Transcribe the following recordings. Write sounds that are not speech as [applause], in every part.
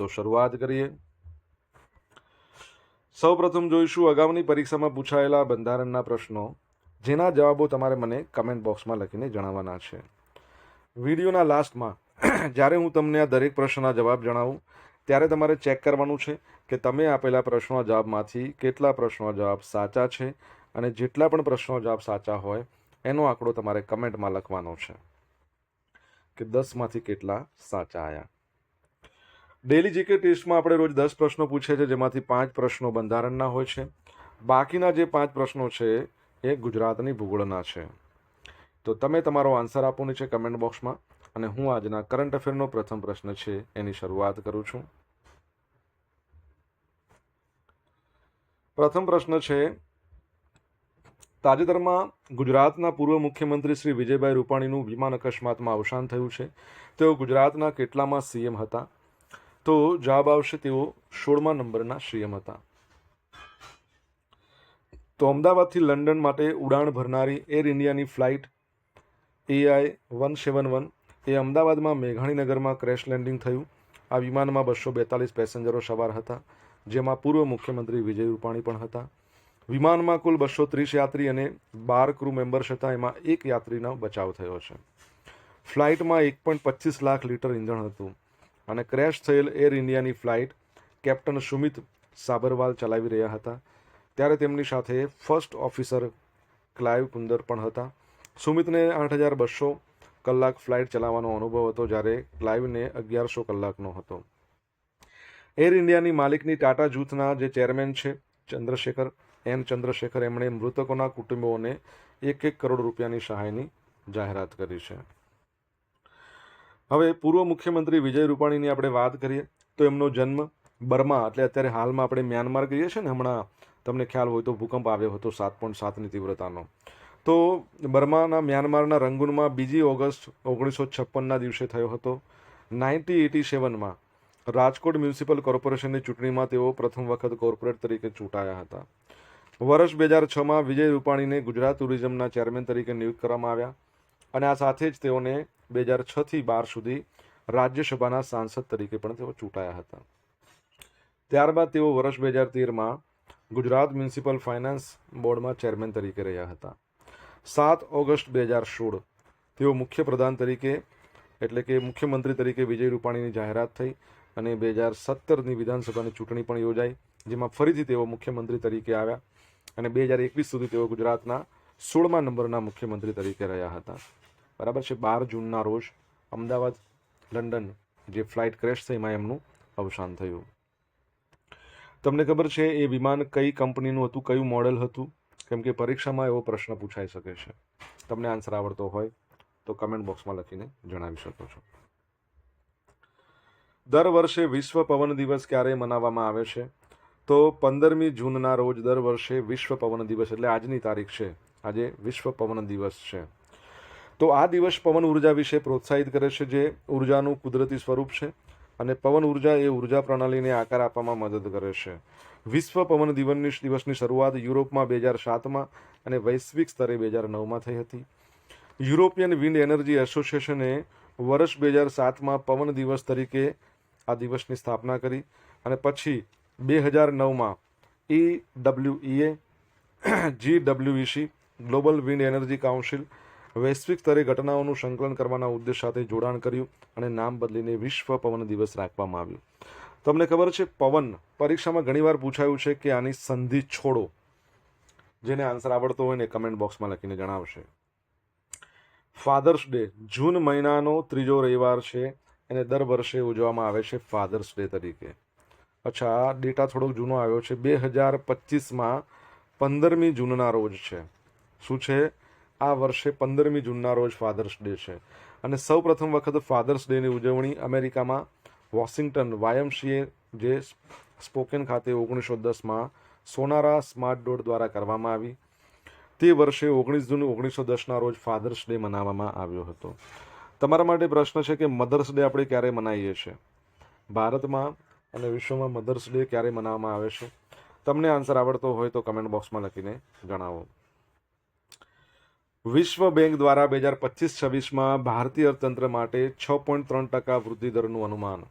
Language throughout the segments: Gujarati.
તો શરૂઆત કરીએ. સૌપ્રથમ જોઈશું અગાઉની પરીક્ષામાં પૂછાયેલા બંધારણના પ્રશ્નો, જેના જવાબો તમારે મને કમેન્ટ બોક્સમાં લખીને જણાવવાના છે. વિડીયોના લાસ્ટમાં, જ્યારે હું તમને આ દરેક પ્રશ્નના જવાબ જણાવું, ત્યારે તમારે ચેક કરવાનું છે કે તમે આપેલા પ્રશ્નો જવાબમાંથી કેટલા પ્રશ્નો જવાબ સાચા છે અને જેટલા પણ પ્રશ્નો જવાબ સાચા હોય, એનો આંકડો તમારે કમેન્ટમાં લખવાનો છે કે દસમાંથી કેટલા સાચા આવ્યા ડેલી જીકે ટેસ્ટમાં આપણે રોજ દસ પ્રશ્નો પૂછે છે, જેમાંથી પાંચ પ્રશ્નો બંધારણના હોય છે. બાકીના જે પાંચ પ્રશ્નો છે, એ ગુજરાતની ભૂગોળના છે. તો તમે તમારો આન્સર આપો છે કમેન્ટ બોક્સમાં, અને હું આજના કરંટ અફેરનો પ્રથમ પ્રશ્ન છે, એની શરૂઆત કરું છું. પ્રથમ પ્રશ્ન છે, તાજેતરમાં ગુજરાતના પૂર્વ મુખ્યમંત્રી શ્રી વિજયભાઈ રૂપાણીનું વિમાન અકસ્માતમાં અવસાન થયું છે. તેઓ ગુજરાતના કેટલામાં સીએમ હતા? તો જવાબ આવશે તેઓ સોળમા નંબરના સીએમ હતા. તો અમદાવાદથી લંડન માટે ઉડાણ ભરનારી એર ઇન્ડિયાની flight AI one seven one A અમદાવાદમાં મેઘાણીનગરમાં ક્રેશ લેન્ડિંગ થયું. આ વિમાનમાં બસો બેતાલીસ પેસેન્જરો સવાર હતા, જેમાં પૂર્વ મુખ્યમંત્રી વિજય રૂપાણી પણ હતા. વિમાનમાં કુલ બસો ત્રીસ યાત્રી અને બાર ક્રૂ મેમ્બર્સ હતા, એમાં એક યાત્રીનો બચાવ થયો છે. ફ્લાઇટમાં એક પોઈન્ટ પચીસ લાખ લીટર ઇંધણ હતું. અને ક્રેશ થયેલ એર ઇન્ડિયાની ફ્લાઇટ કેપ્ટન સુમિત સાબરવાલ ચલાવી રહ્યા હતા. ત્યારે તેમની સાથે ફર્સ્ટ ઓફિસર ક્લાઇવ કુંદર પણ હતા. સુમિતને આઠ હજાર બસો કલાક ફ્લાઇટ ચલાવવાનો અનુભવ હતો જ્યારે ક્લાઇવને અગિયારસો કલાકનો હતો. એર ઇન્ડિયાની માલિકની ટાટા જૂથના જે ચેરમેન છે, ચંદ્રશેખર, એન ચંદ્રશેખર, એમણે મૃતકોના કુટુંબોને એક એક કરોડ રૂપિયાની સહાયની જાહેરાત કરી છે. હવે પૂર્વ મુખ્યમંત્રી વિજય રૂપાણીની આપણે વાત કરીએ, તો એમનો જન્મ બર્મા, એટલે અત્યારે હાલમાં આપણે મ્યાનમાર કહીએ છીએ ને, હમણાં તમને ખ્યાલ હોય તો ભૂકંપ આવ્યો હતો સાત પોઈન્ટ સાતની તીવ્રતાનો. તો બર્માના મ્યાનમારના રંગૂનમાં બીજી ઓગસ્ટ ઓગણીસો છપ્પનના દિવસે થયો હતો. નાઇન્ટી એટી સેવનમાં રાજકોટ મ્યુનિસિપલ કોર્પોરેશનની ચૂંટણીમાં તેઓ પ્રથમ વખત કોર્પોરેટ તરીકે ચૂંટાયા હતા. વર્ષ બે હજાર છમાં વિજય રૂપાણીને ગુજરાત ટુરિઝમના ચેરમેન તરીકે નિયુક્ત કરવામાં આવ્યા અને આ સાથે જ તેઓને બે હજાર છથી બાર સુધી રાજ્યસભાના સાંસદ તરીકે પણ તેઓ ચૂંટાયા હતા. ત્યારબાદ તેઓ વર્ષ બે હજાર તેરમાં ગુજરાત મ્યુનિસિપલ ફાઇનાન્સ બોર્ડમાં ચેરમેન તરીકે રહ્યા હતા. સાત ઓગસ્ટ બે હજાર સોળ તેઓ મુખ્ય પ્રધાન તરીકે એટલે કે મુખ્યમંત્રી તરીકે વિજય રૂપાણીની જાહેરાત થઈ અને બે હજાર સત્તરની વિધાનસભાની ચૂંટણી પણ યોજાઈ, જેમાં ફરીથી તેઓ મુખ્યમંત્રી તરીકે આવ્યા અને બે હજાર એકવીસ સુધી તેઓ ગુજરાતના સોળમા નંબરના મુખ્યમંત્રી તરીકે રહ્યા હતા. બરાબર છે? બાર જૂનના રોજ અમદાવાદ, લંડન જે ફ્લાઇટ ક્રેશ થઈ એમાં એમનું અવસાન થયું. તમને ખબર છે એ વિમાન કઈ કંપનીનું હતું, કયું મોડેલ હતું? કેમ કે પરીક્ષામાં એવો પ્રશ્ન પૂછાઈ શકે છે. તમને આન્સર આવડતો હોય તો કમેન્ટ બોક્સમાં લખીને જણાવી શકો છો. દર વર્ષે વિશ્વ પવન દિવસ ક્યારે મનાવવામાં આવે છે? તો પંદરમી જૂનના રોજ દર વર્ષે વિશ્વ પવન દિવસ, એટલે આજની તારીખ છે. આજે વિશ્વ પવન દિવસ છે. તો આ દિવસ પવન ઊર્જા વિશે પ્રોત્સાહિત કરે છે જે ઉર્જાનું કુદરતી સ્વરૂપ છે અને પવન ઊર્જા એ ઊર્જા પ્રણાલીને આકાર આપવામાં મદદ કરે છે. વિશ્વ પવન દિવસની દિવસની શરૂઆત યુરોપમાં બે હજાર સાતમાં અને વૈશ્વિક સ્તરે બે હજાર નવમાં થઈ હતી. યુરોપિયન વિન્ડ એનર્જી એસોસિએશને વર્ષ બે હજાર સાતમાં પવન દિવસ તરીકે આ દિવસની સ્થાપના કરી અને પછી બે હજાર નવમાં E WEA G WEC global wind energy council વૈશ્વિક સ્તરે ઘટનાઓનું સંકલન કરવાના ઉદ્દેશ સાથે જોડાણ કર્યું અને નામ બદલીને વિશ્વ પવન દિવસ રાખવામાં આવ્યું. તમને ખબર છે, પવન પરીક્ષામાં ઘણીવાર પૂછાયું છે કે આની સંધિ છોડો. જેને આન્સર આવડતો હોય ને કમેન્ટ બોક્સમાં લખીને જણાવશે. ફાધર્સ ડે જૂન મહિનાનો ત્રીજો રવિવાર છે એને દર વર્ષે ઉજવવામાં આવે છે ફાધર્સ ડે તરીકે. અચ્છા, આ ડેટા થોડોક જૂનો આવ્યો છે. બે હજાર પચીસમાં પંદરમી જૂનના રોજ છે. શું છે? આ વર્ષે પંદરમી જૂનના રોજ ફાધર્સ ડે છે. અને સૌ પ્રથમ વખત ફાધર્સ ડેની ઉજવણી અમેરિકામાં વોશિંગ્ટન વાયમસીએ, જે સ્પોકેન ખાતે ઓગણીસો દસમાં સોનારા સ્માર્ટ ડોટ દ્વારા કરવામાં આવી. તે વર્ષે ઓગણીસ જૂન ઓગણીસો દસના રોજ ફાધર્સ ડે મનાવવામાં આવ્યો હતો. તમારા માટે પ્રશ્ન છે કે મધર્સ ડે આપણે ક્યારે મનાવીએ છીએ? ભારતમાં અને વિશ્વમાં મધર્સ ડે ક્યારે મનાવવામાં આવે છે? તમને આન્સર આવડતો હોય તો કમેન્ટ બોક્સમાં લખીને જણાવો. વિશ્વ બેંક દ્વારા બે હજાર પચીસ છવ્વીસમાં ભારતીય અર્થતંત્ર માટે છ પોઈન્ટ ત્રણ ટકા વૃદ્ધિ દરનું અનુમાન.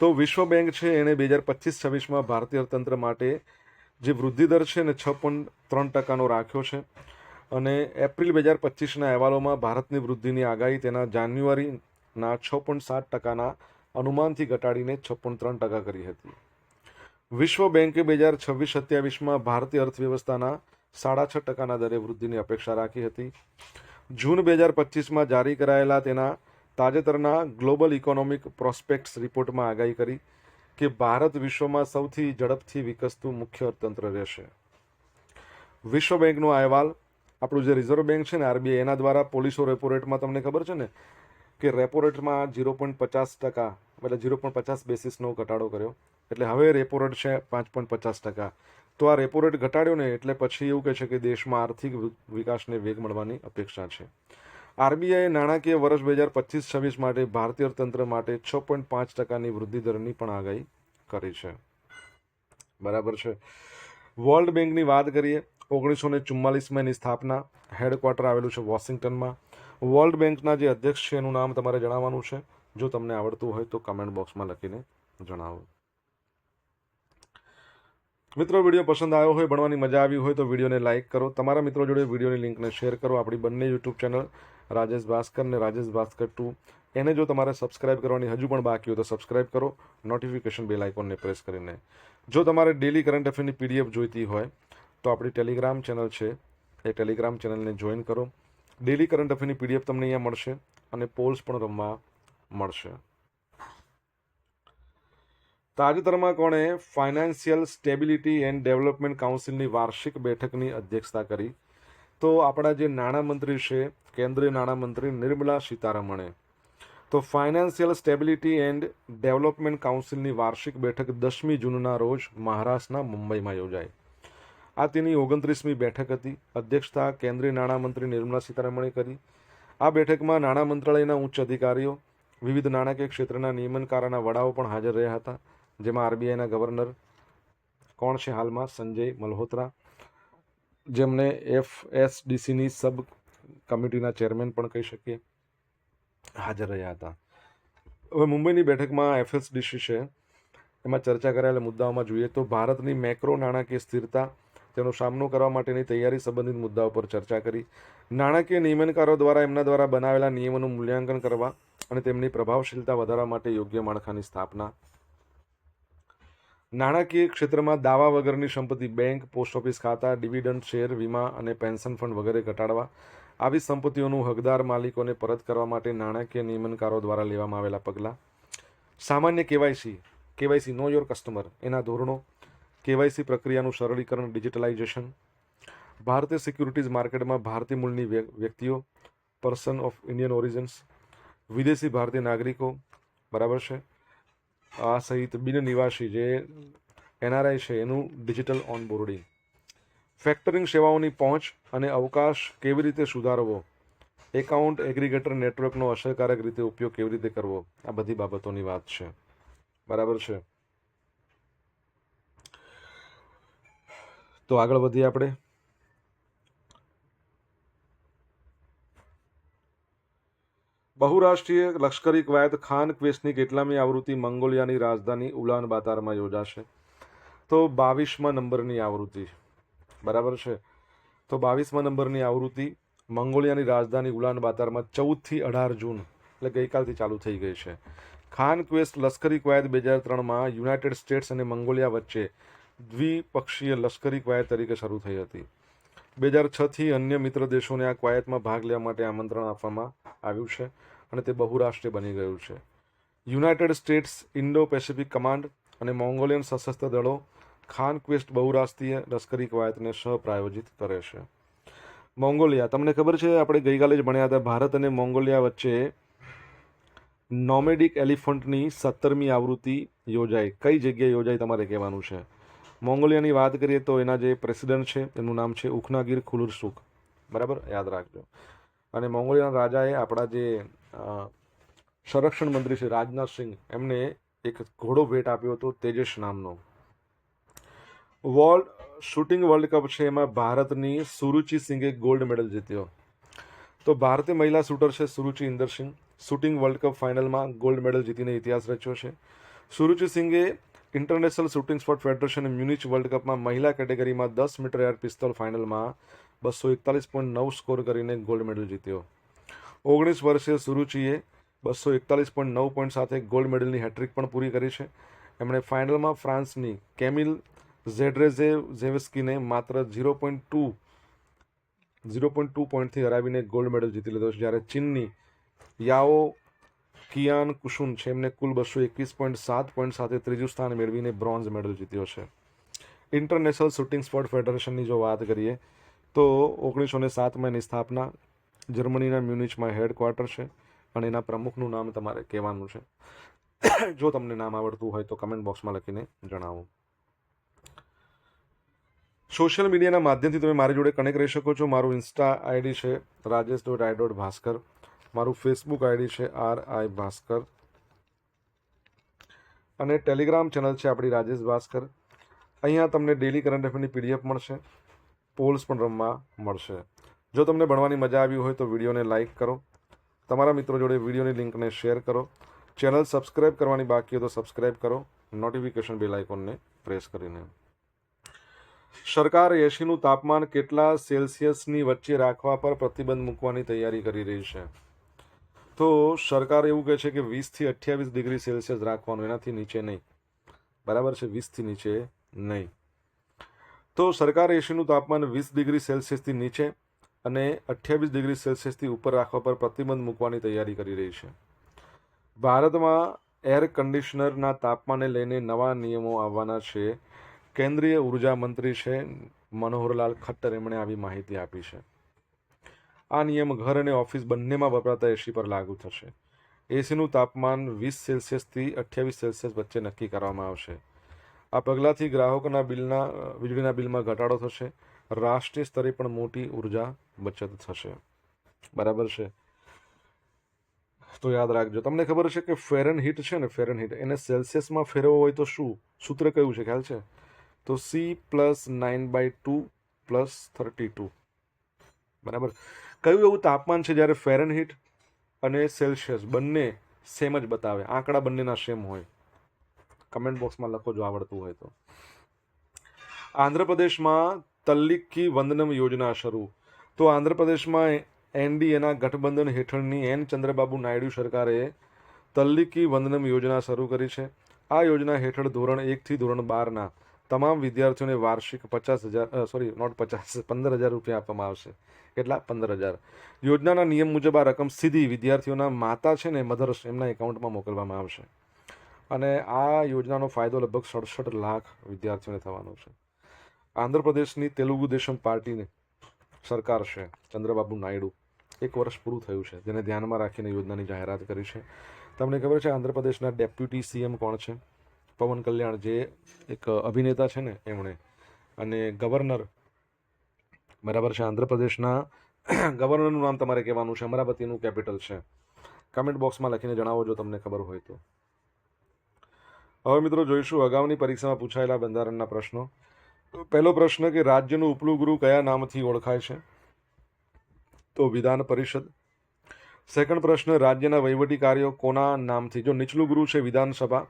તો વિશ્વ બેંક છે, એણે બે હજાર પચીસ છવ્વીસમાં ભારતીય અર્થતંત્ર માટે જે વૃદ્ધિ દર છે, એને છ પોઈન્ટ ત્રણ ટકાનો રાખ્યો છે. અને એપ્રિલ બે હજાર પચીસના અહેવાલોમાં ભારતની વૃદ્ધિની આગાહી તેના જાન્યુઆરીના છ પોઈન્ટ સાત ટકાના અનુમાનથી ઘટાડીને છ પોઈન્ટ ત્રણ ટકા કરી હતી. વિશ્વ બેંકે બે હજાર છવ્વીસ સત્યાવીસમાં ભારતીય અર્થવ્યવસ્થાના સાડા છ ટકાના દરે વૃદ્ધિની અપેક્ષા રાખી હતી. જૂન બે હજાર પચીસમાં જારી કરાયેલા તેના તાજેતરના ગ્લોબલ ઇકોનોમિક પ્રોસ્પેક્ટ્સ રિપોર્ટમાં આગાહી કરી કે ભારત વિશ્વમાં સૌથી ઝડપથી વિકસતું મુખ્ય અર્થતંત્ર રહેશે. વિશ્વ બેંકનો અહેવાલ, આપણું જે રિઝર્વ બેંક છે ને, આરબીઆઈ, એના દ્વારા પોલિસો રેપો રેટમાં તમને ખબર છે ને કે રેપો રેટમાં ઝીરો પોઈન્ટ પચાસ ટકા એટલે ઝીરો પોઈન્ટ પચાસ બેસિસનો ઘટાડો કર્યો. એટલે હવે રેપો રેટ છે પાંચ પોઈન્ટ પચાસ ટકા. તો આ રેપો રેટ ઘટાડ્યો ને એટલે પછી એવું કહે છે કે દેશમાં આર્થિક વિકાસને વેગ મળવાની અપેક્ષા છે. આરબીઆઈએ નાણાકીય વર્ષ બે હજાર પચીસ છવ્વીસ માટે ભારતીય અર્થતંત્ર માટે છ પોઈન્ટ પાંચ ટકાની વૃદ્ધિ દરની પણ આગાહી કરી છે. બરાબર છે. વર્લ્ડ બેંકની વાત કરીએ, ઓગણીસો ને ચુમ્માલીસમાં એની સ્થાપના, હેડક્વાર્ટર આવેલું છે વોશિંગ્ટનમાં. વર્લ્ડ બેંકના જે અધ્યક્ષ છે એનું નામ તમારે જણાવવાનું છે. જો તમને આવડતું હોય તો કમેન્ટ બોક્સમાં લખીને જણાવો. મિત્રો, વીડિયો પસંદ આવ્યો હોય ભણવાની મજા આવી હોય તો વિડીયોને લાઇક કરો. તમારા મિત્રો જોડે વિડીયોની લિંકને શેર કરો. આપણી બંને યુટ્યુબ ચેનલ રાજેશ ભાસ્કર ને રાજેશ ભાસ્કર ટુ. એને જો તમારે સબસ્ક્રાઇબ કરવાની હજુ પણ બાકી હોય તો સબસ્ક્રાઇબ કરો. નોટિફિકેશન બેલ આઇકોનને પ્રેસ કરીને. જો તમારે ડેલી કરંટ અફેરની પીડીએફ જોઈતી હોય, તો આપણી ટેલિગ્રામ ચેનલ છે. એ ટેલિગ્રામ ચેનલને જોઈન કરો. ડેલી કરંટ અફેરની પીડીએફ તમને અહીંયા મળશે અને પોલ્સ પણ રમવા મળશે. તાજેતરમાં કોણે ફાઇનાન્શિયલ સ્ટેબિલિટી એન્ડ ડેવલપમેન્ટ કાઉન્સિલની વાર્ષિક બેઠકની અધ્યક્ષતા કરી. તો આપણા જે નાણામંત્રી છે, કેન્દ્રીય નાણામંત્રી નિર્મલા સીતારમણે. તો ફાઇનાન્શિયલ સ્ટેબિલિટી એન્ડ ડેવલપમેન્ટ કાઉન્સિલની વાર્ષિક બેઠક દસમી જૂનના રોજ મહારાષ્ટ્રના મુંબઈમાં યોજાઈ. આ તેની ઓગણત્રીસમી બેઠક હતી. અધ્યક્ષતા કેન્દ્રીય નાણામંત્રી નિર્મલા સીતારમણે કરી. આ બેઠકમાં નાણાં મંત્રાલયના ઉચ્ચ અધિકારીઓ, વિવિધ નાણાકીય ક્ષેત્રના નિયમનકારોના વડાઓ પણ હાજર રહ્યા હતા. જેમાં આરબીઆઈના ગવર્નર કોણ છે હાલમાં? સંજય મલ્હોત્રા. જેમને એફએસડીસીની સબ કમિટીના ચેરમેન પણ કહી શકીએ. હાજર રહ્યા હતા. હવે મુંબઈની બેઠકમાં એફએસડીસી છે. એમાં ચર્ચા કરાયેલા મુદ્દાઓમાં જોઈએ તો ભારતની મેક્રો નાણાકીય સ્થિરતા, તેનો સામનો કરવા માટેની તૈયારી સંબંધિત મુદ્દાઓ પર ચર્ચા કરી. નાણાકીય નિયમનકારો દ્વારા એમના દ્વારા બનાવેલા નિયમોનું મૂલ્યાંકન કરવા અને તેમની પ્રભાવશીલતા વધારવા માટે યોગ્ય માળખાની સ્થાપના નાણાકીય ક્ષેત્રમાં દાવા વગરની સંપત્તિ, બેંક, પોસ્ટ ઓફિસ ખાતા, ડિવિડન્ડ, શેર, વીમા અને પેન્શન ફંડ વગેરે ઘટાડવા. આવી સંપત્તિઓનું હકદાર માલિકોને પરત કરવા માટે નાણાકીય નિયમનકારો દ્વારા લેવામાં આવેલા પગલાં. સામાન્ય KYC KYC know your customer, એના ધોરણો. કેવાયસી પ્રક્રિયાનું સરળીકરણ, ડિજિટલાઇઝેશન. ભારતીય સિક્યુરિટીઝ માર્કેટમાં ભારતીય મૂળની વ્યક્તિઓ, પર્સન ઓફ ઇન્ડિયન ઓરિજિન્સ. વિદેશી ભારતીય નાગરિકો, બરાબર છે? આ સહિત બિન નિવાસી જે એનઆરઆઈ છે, એનું ડિજિટલ ઓનબોર્ડિંગ ફેક્ટરિંગ સેવાઓની પહોંચ અને અવકાશ કેવી રીતે સુધારવો? એકાઉન્ટ એગ્રીગેટર નેટવર્કનો અસરકારક રીતે ઉપયોગ કેવી રીતે કરવો? આ બધી બાબતોની વાત છે. બરાબર છે? તો આગળ વધીએ આપણે. બહુરાષ્ટ્રીય લશ્કરી કવાયત ખાન ક્વેસની કેટલામી આવૃત્તિ મંગોલિયાની રાજધાની ઉલાન બાતારમાં યોજાશે? તો બાવીસમા નંબરની આવૃત્તિ. બરાબર છે? તો બાવીસમા નંબરની આવૃત્તિ મંગોલિયાની રાજધાની ઉલાન બાતારમાં ચૌદથી અઢાર જૂન, એટલે ગઈકાલથી ચાલુ થઈ ગઈ છે. ખાન ક્વેસ્ટ લશ્કરી કવાયત બે હજાર ત્રણમાં યુનાઇટેડ સ્ટેટ્સ અને મંગોલિયા વચ્ચે દ્વિપક્ષીય લશ્કરી કવાયત તરીકે શરૂ થઈ હતી. બે હજાર છથી અન્ય મિત્ર દેશોને આ કવાયતમાં ભાગ લેવા માટે આમંત્રણ આપવામાં આવ્યું છે અને તે બહુરાષ્ટ્રીય બની ગયું છે. United States, Indo Pacific Command અને મોંગોલિયન સશસ્ત્ર દળો ખાન ક્વેસ્ટ બહુરાષ્ટ્રીય લશ્કરી કવાયતને સહપ્રાયોજિત કરે છે. મોંગોલિયા, તમને ખબર છે આપણે ગઈકાલે જ ભણ્યા હતા, ભારત અને મોંગોલિયા વચ્ચે નોમેડિક એલિફન્ટની સત્તરમી આવૃત્તિ યોજાઈ. કઈ જગ્યાએ યોજાઈ તમારે કહેવાનું છે? મોંગોલિયાની વાત કરીએ તો એના જે પ્રેસિડેન્ટ છે, એનું નામ છે ઉખનાગીર ખુલુરસુક બરાબર? યાદ રાખજો. અને મોંગોલિયાના રાજાએ આપણા જે સંરક્ષણ મંત્રી છે રાજનાથ સિંહ, એમને એક ઘોડો ભેટ આપ્યો હતો, તેજસ નામનો. વર્લ્ડ શૂટિંગ વર્લ્ડ કપ છે, એમાં ભારતની સુરુચિ સિંઘે ગોલ્ડ મેડલ જીત્યો. તો ભારતીય મહિલા શૂટર છે Suruchi Inder Singh shooting world cup ફાઇનલમાં ગોલ્ડ મેડલ જીતીને ઇતિહાસ રચ્યો છે. સુરુચિ સિંઘે international shooting sport federation Munich world કપમાં મહિલા કેટેગરીમાં દસ મીટર એર પિસ્તોલ ફાઇનલમાં બસો એકતાલીસ પોઈન્ટ નવ સ્કોર કરીને ગોલ્ડ મેડલ જીત્યો. ઓગણીસ વર્ષીય સુરુચિએ બસો એકતાલીસ પોઈન્ટ નવ પોઈન્ટ સાથે ગોલ્ડ મેડલની હેટ્રિક પણ પૂરી કરી છે. એમણે ફાઇનલમાં ફ્રાન્સની કેમિલ ઝેડ્રેઝેવ ઝેવસ્કીને માત્ર zero point two, zero point two પોઈન્ટથી હરાવીને ગોલ્ડ મેડલ જીતી લીધો છે. જ્યારે ચીનની યાઓ કિયાન કુશુન છે, એમને કુલ બસો એકવીસ પોઈન્ટ સાત પોઈન્ટ સાથે ત્રીજું સ્થાન મેળવીને બ્રોન્ઝ મેડલ જીત્યો છે. ઇન્ટરનેશનલ શૂટિંગ સ્પોર્ટ ફેડરેશનની જો વાત કરીએ, તો ઓગણીસો ને સાતમાં એની સ્થાપના જર્મનીના મ્યુનિચમાં હેડક્વાર્ટર છે અને એના પ્રમુખનું નામ તમારે કહેવાનું છે. જો તમને નામ આવડતું હોય તો કમેન્ટ બોક્સમાં લખીને જણાવો. સોશિયલ મીડિયાના માધ્યમથી તમે મારી જોડે કનેક્ટ રહી શકો છો. મારું ઇન્સ્ટા આઈડી છે Rajesh dot I dot Bhaskar. મારું ફેસબુક આઈડી છે આર આઈ ભાસ્કર. અને ટેલિગ્રામ ચેનલ છે આપણી રાજેશ ભાસ્કર. અહીંયા તમને ડેલી કરંટ અફેરની પીડીએફ મળશે. પોલ્સ પણ રમવા મળશે. જો તમને ભણવાની મજા આવી હોય તો વિડીયોને લાઇક કરો. તમારા મિત્રો જોડે વિડીયોની લિંકને શેર કરો. ચેનલ સબસ્ક્રાઇબ કરવાની બાકી હોય તો સબસ્ક્રાઇબ કરો. નોટિફિકેશન બેલ આઇકોનને પ્રેસ કરીને. સરકાર એસીનું તાપમાન કેટલા સેલ્સિયસની વચ્ચે રાખવા પર પ્રતિબંધ મૂકવાની તૈયારી કરી રહી છે? તો સરકાર એવું કહે છે કે વીસથી અઠ્યાવીસ ડિગ્રી સેલ્સિયસ રાખવાનું, એનાથી નીચે નહીં. બરાબર છે, વીસથી નીચે નહીં. તો સરકાર એસીનું તાપમાન વીસ ડિગ્રી સેલ્સિયસથી નીચે અને અઠ્યાવીસ ડિગ્રી સેલ્સિયસથી ઉપર રાખવા પર પ્રતિબંધ મૂકવાની તૈયારી કરી રહી છે. ભારતમાં એર કન્ડિશનરના તાપમાને લઈને નવા નિયમો આવવાના છે. કેન્દ્રીય ઊર્જા મંત્રી છે મનોહરલાલ ખટ્ટર, એમણે આવી માહિતી આપી છે. આ નિયમ ઘર અને ઓફિસ બંનેમાં વપરાતા એસી પર લાગુ થશે. એસીનું તાપમાન વીસ સેલ્સિયસથી અઠ્યાવીસ સેલ્સિયસ વચ્ચે નક્કી કરવામાં આવશે. આ પગલાંથી ગ્રાહકોના બિલના, વીજળીના બિલમાં ઘટાડો થશે. રાષ્ટ્રીય સ્તરે પણ મોટી ઊર્જા બચત થશે. બરાબર છે? તો યાદ રાખજો. તમને ખબર છે કે ફેરન હીટ છે ને ફેરન હીટ એને સેલ્સિયસમાં ફેરવવો હોય તો શું? સૂત્ર કયું છે? ખ્યાલ છે? તો C plus nine by two plus thirty two બરાબર? કયું એવું તાપમાન છે જ્યારે ફેરનહીટ અને સેલ્સિયસ બંને સેમ જ બતાવે? આંકડા બંનેના સેમ હોય. કમેન્ટ બોક્સમાં લખો જો આવડતું હોય તો. આંધ્રપ્રદેશમાં તલ્લિક્કી વંદનમ યોજના શરૂ. તો આંધ્રપ્રદેશમાં એનડીએના ગઠબંધન હેઠળની એન ચંદ્રબાબુ નાયડુ સરકારે તલ્લિકી વંદનમ યોજના શરૂ કરી છે. આ યોજના હેઠળ ધોરણ એકથી ધોરણ બારના તમામ વિદ્યાર્થીઓને વાર્ષિક પચાસ હજાર સોરી નોટ પચાસ, પંદર હજાર રૂપિયા આપવામાં આવશે. કેટલા? પંદર હજાર. યોજનાના નિયમ મુજબ આ રકમ સીધી વિદ્યાર્થીઓના માતા છે ને મધર્સ એમના એકાઉન્ટમાં મોકલવામાં આવશે. અને આ યોજનાનો ફાયદો લગભગ સડસઠ લાખ વિદ્યાર્થીઓને થવાનો છે. આંધ્રપ્રદેશની તેલુગુ દેશમ પાર્ટીની સરકાર છે, ચંદ્રબાબુ નાયડુ. એક વર્ષ પૂરું થયું છે, જેને ધ્યાનમાં રાખીને યોજનાની જાહેરાત કરી છે. તમને ખબર છે આંધ્રપ્રદેશના ડેપ્યુટી સીએમ કોણ છે? પવન કલ્યાણ જે એક અભિનેતા છે ને એમણે અને ગવર્નર, બરાબર છે, આંધ્રપ્રદેશના [clears throat] ગવર્નરનું નામ તમારે કહેવાનું છે, અમરાવતીનું કેપિટલ છે. કમેન્ટ બોક્સમાં લખીને જણાવો જો તમને ખબર હોય તો. હવે મિત્રો જોઈશું અગાઉની પરીક્ષામાં પૂછાયેલા બંધારણના પ્રશ્નો. પહેલો પ્રશ્ન કે રાજ્યનું ઉપલું ગૃહ કયા નામથી ઓળખાય છે? તો વિધાન પરિષદ. સેકન્ડ પ્રશ્ન, રાજ્યના વહીવટી કાર્યો કોના નામથી? જો નીચલું ગૃહ છે વિધાનસભા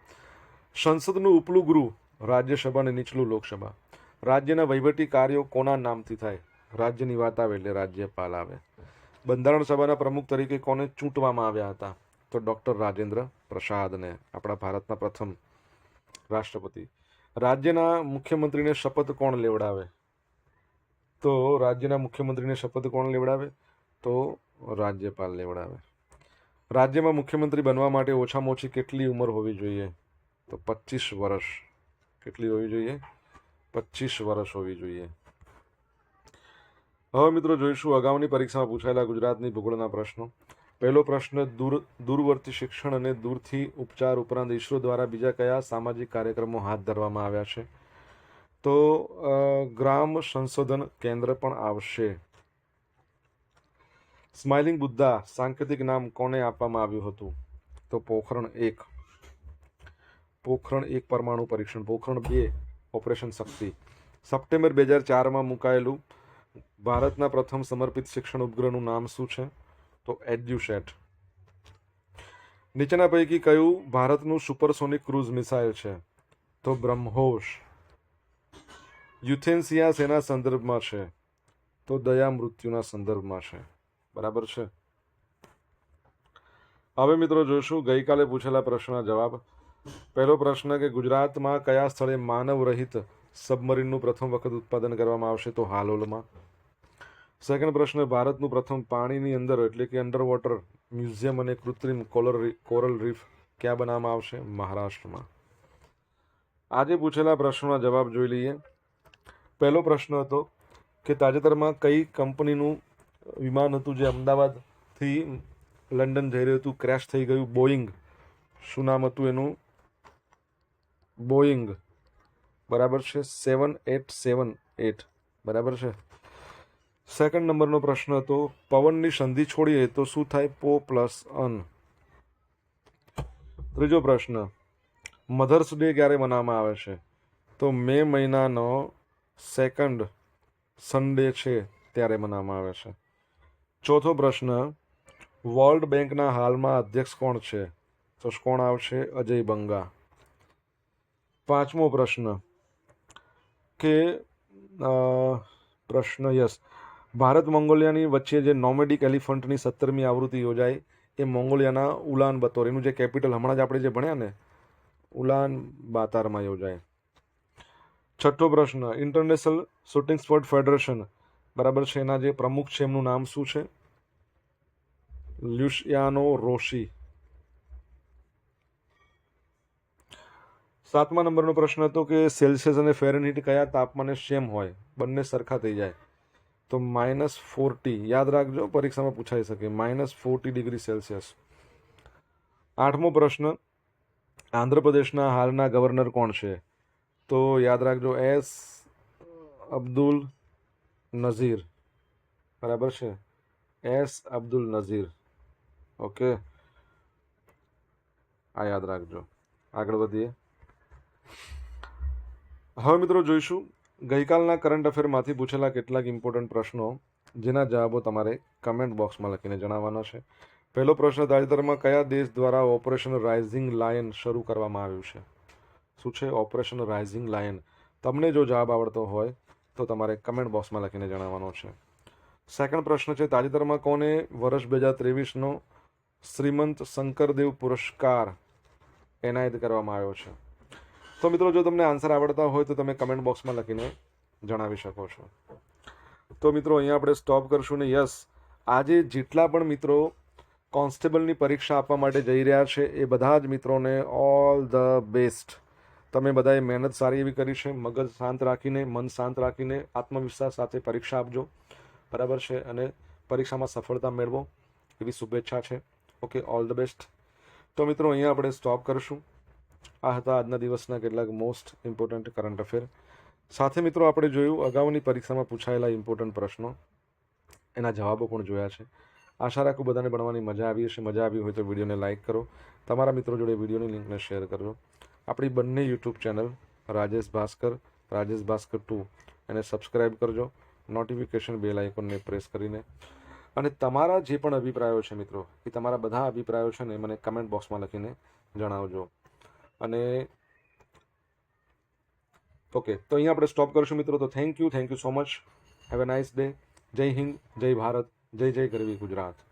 સંસદનું ઉપલું ગૃહ રાજ્યસભા અને નીચલું લોકસભા. રાજ્યના વહીવટી કાર્યો કોના નામથી થાય? રાજ્યની વાત આવે એટલે રાજ્યપાલ આવે. બંધારણ સભાના પ્રમુખ તરીકે કોને ચૂંટવામાં આવ્યા હતા? તો ડૉક્ટર રાજેન્દ્ર પ્રસાદને, આપણા ભારતના પ્રથમ રાષ્ટ્રપતિ. રાજ્યના મુખ્યમંત્રીને શપથ કોણ લેવડાવે? તો રાજ્યના મુખ્યમંત્રીને શપથ કોણ લેવડાવે? તો રાજ્યપાલ લેવડાવે. રાજ્યમાં મુખ્યમંત્રી બનવા માટે ઓછામાં ઓછી કેટલી ઉંમર હોવી જોઈએ? તો પચીસ વર્ષ કેટલી હોવી જોઈએ? પચીસ વર્ષ હોવી જોઈએ. હવે મિત્રો જોઈશું, અગાઉની પરીક્ષામાં પૂછાયેલા ગુજરાતની ભૂગોળના પ્રશ્નો. પહેલો પ્રશ્ન, દૂર, દૂરવર્તી શિક્ષણ અને દૂરથી ઉપચાર ઉપરાંત ઈસરો દ્વારા બીજા કયા સામાજિક કાર્યક્રમો હાથ ધરવામાં આવ્યા છે? તો ગ્રામ સંશોધન કેન્દ્ર પણ આવશે. સ્માઇલિંગ બુદ્ધા, સાંકેતિક નામ કોને આપવામાં આવ્યું હતું? તો પોખરણ એક. પોખરણ એક પરમાણુ પરીક્ષણ. પોખરણ બે, ઓપરેશન શક્તિ. સપ્ટેમ્બર બે હજાર ચારમાં મુકાયેલું ભારતના પ્રથમ સમર્પિત શિક્ષણ ઉપગ્રહનું નામ શું છે? તો એડ્યુસેટ. નીચેના પૈકી કયું ભારતનું સુપરસોનિક ક્રૂઝ મિસાઇલ છે? તો બ્રહ્મોસ. યુથેન્સિયા સેના સંદર્ભમાં છે. તો દયા મૃત્યુના સંદર્ભમાં છે. બરાબર છે? હવે મિત્રો જોઈશું, ગઈકાલે પૂછેલા પ્રશ્નના જવાબ. પહેલો પ્રશ્ન કે ગુજરાતમાં કયા સ્થળે માનવ રહિત સબમરીનનું પ્રથમ વખત ઉત્પાદન કરવામાં આવશે તો હાલોલમાં સેકન્ડ પ્રશ્ન, ભારતનું પ્રથમ પાણીની અંદર, એટલે કે અંડર વોટર મ્યુઝિયમ અને કૃત્રિમ કોલર કોરલ રીફ ક્યાં બનાવવામાં આવશે? મહારાષ્ટ્રમાં. આજે પૂછેલા પ્રશ્નોના જવાબ જોઈ લઈએ. પહેલો પ્રશ્ન હતો કે તાજેતરમાં કઈ કંપનીનું વિમાન હતું જે અમદાવાદથી લંડન જઈ રહ્યું હતું? ક્રેશ થઈ ગયું, બોઈંગ. શું નામ હતું એનું? બોઈંગ. બરાબર છે? Seven eight seven eight. બરાબર છે? સેકન્ડ નંબરનો પ્રશ્ન હતો, પવનની સંધિ છોડીએ તો શું થાય? પો પ્લસ અન. ત્રીજો પ્રશ્ન, મધર્સ ડે ક્યારે મનાવવામાં આવે છે? તો મે મહિનાનો સેકન્ડ સન્ડે છે ત્યારે મનાવવામાં આવે છે. ચોથો પ્રશ્ન, વર્લ્ડ બેંકના હાલમાં અધ્યક્ષ કોણ છે? તો કોણ આવશે? અજય બંગા. પાંચમો પ્રશ્ન કે પ્રશ્ન યસ. ભારત મોંગોલિયાની વચ્ચે જે નોમેડિક એલિફન્ટની સત્તરમી આવૃત્તિ યોજાઈ એ મોંગોલિયાના ઉલાન બતોર. એનું જે કેપિટલ હમણાં જ આપણે જે ભણ્યા ને, ઉલાન બાતારમાં યોજાય. છઠ્ઠો પ્રશ્ન ઇન્ટરનેશનલ શૂટિંગ સ્પોર્ટ ફેડરેશન બરાબર છે, એના જે પ્રમુખ છે, એમનું નામ શું છે? લ્યુશિયાનો રોશી. સાતમા નંબરનો પ્રશ્ન હતો કે સેલ્સિયસ અને ફેરનહીટ કયા તાપમાને સેમ હોય? બંને સરખા થઈ જાય. તો માઇનસ ફોર્ટી, યાદ રાખજો, પરીક્ષામાં પૂછાઈ શકે. Minus forty degree Celsius. આઠમો પ્રશ્ન, આંધ્રપ્રદેશના હાલના ગવર્નર કોણ છે? તો યાદ રાખજો, એસ અબ્દુલ નઝીર. બરાબર છે? એસ અબ્દુલ નઝીર. ઓકે? આ યાદ રાખજો. આગળ વધીએ. હવે મિત્રો જોઈશું, ગઈકાલના કરંટ અફેરમાંથી પૂછેલા કેટલાક ઇમ્પોર્ટન્ટ પ્રશ્નો, જેના જવાબો તમારે કમેન્ટ બોક્સમાં લખીને જણાવવાના છે. પહેલો પ્રશ્ન, તાજેતરમાં કયા દેશ દ્વારા ઓપરેશન રાઇઝિંગ લાયન શરૂ કરવામાં આવ્યું છે? શું છે ઓપરેશન રાઇઝિંગ લાયન તમને જો જવાબ આવડતો હોય, તો તમારે કમેન્ટ બોક્સમાં લખીને જણાવવાનો છે. સેકન્ડ પ્રશ્ન છે, તાજેતરમાં કોને વર્ષ બે હજાર ત્રેવીસનો શ્રીમંત શંકરદેવ પુરસ્કાર એનાયત કરવામાં આવ્યો છે? તો મિત્રો, જો તમને આન્સર આવડતા હોય તો તમે કમેન્ટ બોક્સમાં લખીને જણાવી શકો છો. તો મિત્રો, અહીંયા આપણે સ્ટોપ કરશું ને. યસ આજે જેટલા પણ મિત્રો કોન્સ્ટેબલની પરીક્ષા આપવા માટે જઈ રહ્યા છે, એ બધા જ મિત્રોને ઓલ ધ બેસ્ટ તમે બધાએ મહેનત સારી એવી કરી છે. મગજ શાંત રાખીને, મન શાંત રાખીને આત્મવિશ્વાસ સાથે પરીક્ષા આપજો. બરાબર છે? અને પરીક્ષામાં સફળતા મેળવો. એવી શુભેચ્છા છે. ઓકે ઓલ ધ બેસ્ટ તો મિત્રો, અહીંયા આપણે સ્ટોપ કરશું. આ હતા આજના દિવસના કેટલાક મોસ્ટ ઇમ્પોર્ટન્ટ કરંટ અફેર સાથે મિત્રો આપણે જોયું, અગાઉની પરીક્ષામાં પૂછાયેલા ઇમ્પોર્ટન્ટ પ્રશ્નો. એના જવાબો પણ જોયા છે. આશા રાખું બધાને ભણવાની મજા આવી હશે. મજા આવી હોય તો વિડીયોને લાઇક કરો. તમારા મિત્રો જોડે વિડીયોની લિંકને શેર કરજો. આપણી બંને YouTube channel Rajesh Bhaskar Rajesh Bhaskar two, એને સબસ્ક્રાઇબ કરજો. નોટિફિકેશન બેલ આઇકોનને પ્રેસ કરીને. અને તમારા જે પણ અભિપ્રાયો છે મિત્રો, એ તમારા બધા અભિપ્રાયો છે ને મને કમેન્ટ બોક્સમાં લખીને જણાવજો. અને ઓકે, તો અહીંયા આપણે સ્ટોપ કરીશું મિત્રો. તો thank you thank you so much have a nice day જય હિન્દ, જય ભારત, જય જય ગરવી ગુજરાત.